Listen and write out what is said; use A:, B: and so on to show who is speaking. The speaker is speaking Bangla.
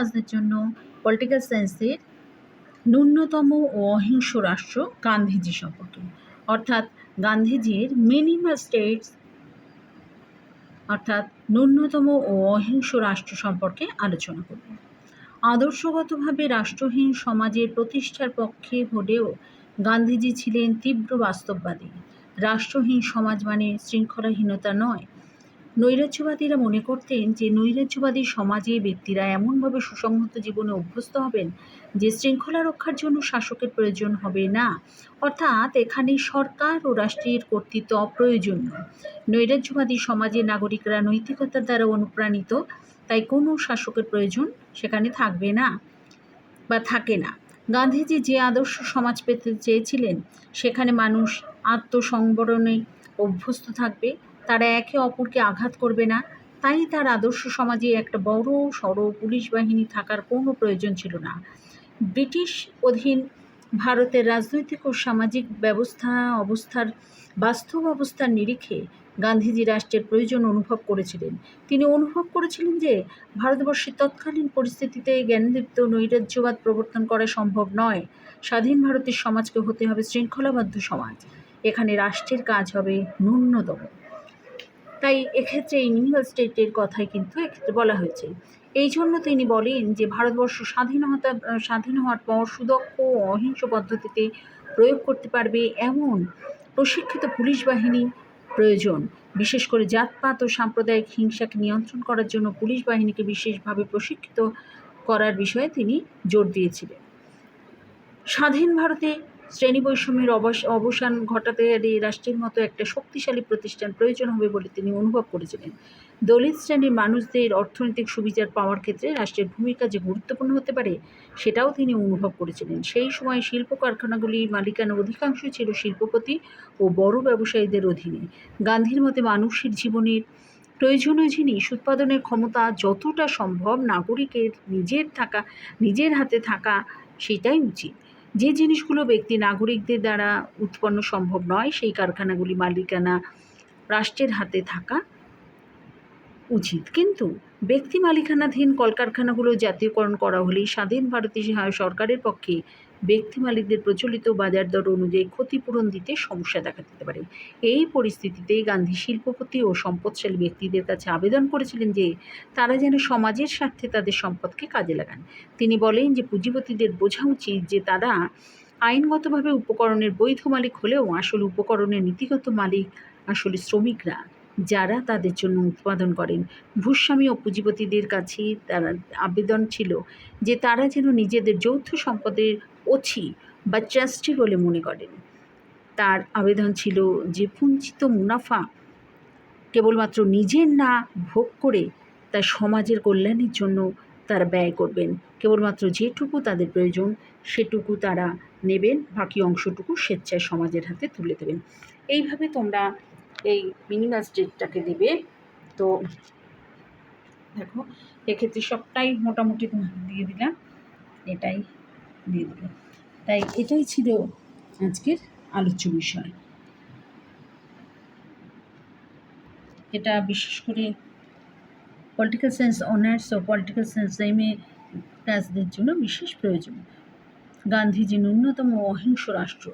A: টাচদের জন্য পলিটিক্যাল সায়েন্সের ন্যূনতম ও অহিংস রাষ্ট্র গান্ধীজি সম্পর্কে। অর্থাৎ গান্ধীজির মিনিমাম স্টেটস অর্থাৎ ন্যূনতম ও অহিংস রাষ্ট্র সম্পর্কে আলোচনা করব। আদর্শগতভাবে রাষ্ট্রহীন সমাজের প্রতিষ্ঠার পক্ষে হলেও গান্ধীজি ছিলেন তীব্র বাস্তববাদী। রাষ্ট্রহীন সমাজ মানে শৃঙ্খলাহীনতা নয় নৈরাজ্যবাদীরা মনে করতেন যে নৈরাজ্যবাদী সমাজে ব্যক্তিরা এমনভাবে সুসংহত জীবনে অভ্যস্ত হবেন যে শৃঙ্খলা রক্ষার জন্য শাসকের প্রয়োজন হবে না। অর্থাৎ এখানে সরকার ও রাষ্ট্রের কর্তৃত্ব অপ্রয়োজনীয়। নৈরাজ্যবাদী সমাজের নাগরিকরা নৈতিকতার দ্বারা অনুপ্রাণিত, তাই কোনো শাসকের প্রয়োজন সেখানে থাকবে না বা থাকে না। গান্ধীজি যে আদর্শ সমাজ পেতে চেয়েছিলেন, সেখানে মানুষ আত্মসংবরণে অভ্যস্ত থাকবে তারা একে অপরকে আঘাত করবে না। তাই তার আদর্শ সমাজে একটা বড়, সড় পুলিশ বাহিনী থাকার কোনো প্রয়োজন ছিল না। ব্রিটিশ অধীন ভারতের রাজনৈতিক ও সামাজিক ব্যবস্থা, অবস্থার বাস্তব অবস্থার নিরিখে গান্ধীজি রাষ্ট্রের প্রয়োজন অনুভব করেছিলেন। তিনি অনুভব করেছিলেন যে ভারতবর্ষের তৎকালীন পরিস্থিতিতে জ্ঞানদীপ্ত নৈরাজ্যবাদ প্রবর্তন করা সম্ভব নয়। স্বাধীন ভারতের সমাজকে হতে হবে শৃঙ্খলাবদ্ধ সমাজ। এখানে রাষ্ট্রের কাজ হবে ন্যূনতম। তাই এক্ষেত্রে এই মিনিমাল স্টেটের কথাই কিন্তু এক্ষেত্রে বলা হয়েছে। এই জন্য তিনি বলেন যে, ভারতবর্ষ স্বাধীনতা স্বাধীন হওয়ার পর সুদক্ষ ও অহিংস পদ্ধতিতে প্রয়োগ করতে পারবে এমন প্রশিক্ষিত পুলিশ বাহিনী প্রয়োজন। বিশেষ করে জাতপাত ও সাম্প্রদায়িক হিংসাকে নিয়ন্ত্রণ করার জন্য পুলিশ বাহিনীকে বিশেষভাবে প্রশিক্ষিত করার বিষয়ে তিনি জোর দিয়েছিলেন। স্বাধীন ভারতে শ্রেণি বৈষম্যের অবস- অবসান ঘটাতে রাষ্ট্রের মতো একটা শক্তিশালী প্রতিষ্ঠান প্রয়োজন হবে বলে তিনি অনুভব করেছিলেন। দলিত শ্রেণির মানুষদের অর্থনৈতিক সুবিচার পাওয়ার ক্ষেত্রে রাষ্ট্রের ভূমিকা যে গুরুত্বপূর্ণ হতে পারে, সেটাও তিনি অনুভব করেছিলেন। সেই সময় শিল্প কারখানাগুলির মালিকানা অধিকাংশ ছিল শিল্পপতি ও বড় ব্যবসায়ীদের অধীনে। গান্ধীর মতে মানুষের জীবনের প্রয়োজনীয় জিনিস উৎপাদনের ক্ষমতা যতটা সম্ভব নাগরিকের নিজের থাকা নিজের হাতে থাকা, সেটাই উচিত। যে জিনিসগুলো ব্যক্তি নাগরিকদের দ্বারা উৎপন্ন সম্ভব নয় সেই কারখানাগুলি মালিকানা রাষ্ট্রের হাতে থাকা উচিত। কিন্তু ব্যক্তি মালিকানাধীন কলকারখানাগুলো জাতীয়করণ করা হলেই স্বাধীন ভারতীয় সরকারের পক্ষে ব্যক্তি মালিকদের প্রচলিত বাজার দর অনুযায়ী ক্ষতিপূরণ দিতে সমস্যা দেখা দিতে পারে। এই পরিস্থিতিতে গান্ধী শিল্পপতি ও সম্পদশালী ব্যক্তিদের কাছে আবেদন করেছিলেন যে তারা যেন সমাজের স্বার্থে তাদের সম্পদকে কাজে লাগান। তিনি বলেন যে পুঁজিপতিদের বোঝা উচিত যে তারা আইনগতভাবে উপকরণের বৈধ মালিক হলেও আসলে উপকরণের নীতিগত মালিক, আসলে শ্রমিকরা। যারা তাদের জন্য উৎপাদন করেন। ভূস্বামী ও পুঁজিপতিদের কাছে তারা আবেদন ছিল যে তারা যেন নিজেদের যৌথ সম্পদের অছি বা ট্রাস্টি বলে মনে করেন। তার আবেদন ছিল যে পুঞ্চিত মুনাফা কেবলমাত্র নিজের না ভোগ করে তা সমাজের কল্যাণের জন্য তারা ব্যয় করবেন। কেবলমাত্র যেটুকু তাদের প্রয়োজন, সেটুকু তারা নেবেন, বাকি অংশটুকু স্বেচ্ছায় সমাজের হাতে তুলে দেবেন। এইভাবে তোমরা এই মিনিমাল স্টেটটাকে দেবে। তো দেখো, এক্ষেত্রে সবটাই মোটামুটি দিয়ে দিলাম। এটাই দিয়ে দিলাম। তাই এটাই ছিল আজকের আলোচ্য বিষয়। এটা বিশেষ করে পলিটিক্যাল সায়েন্স অনার্স ও পলিটিক্যাল সায়েন্স এম এ ক্লাসদের জন্য বিশেষ প্রয়োজন। গান্ধীজি ন্যূনতম অহিংস রাষ্ট্র।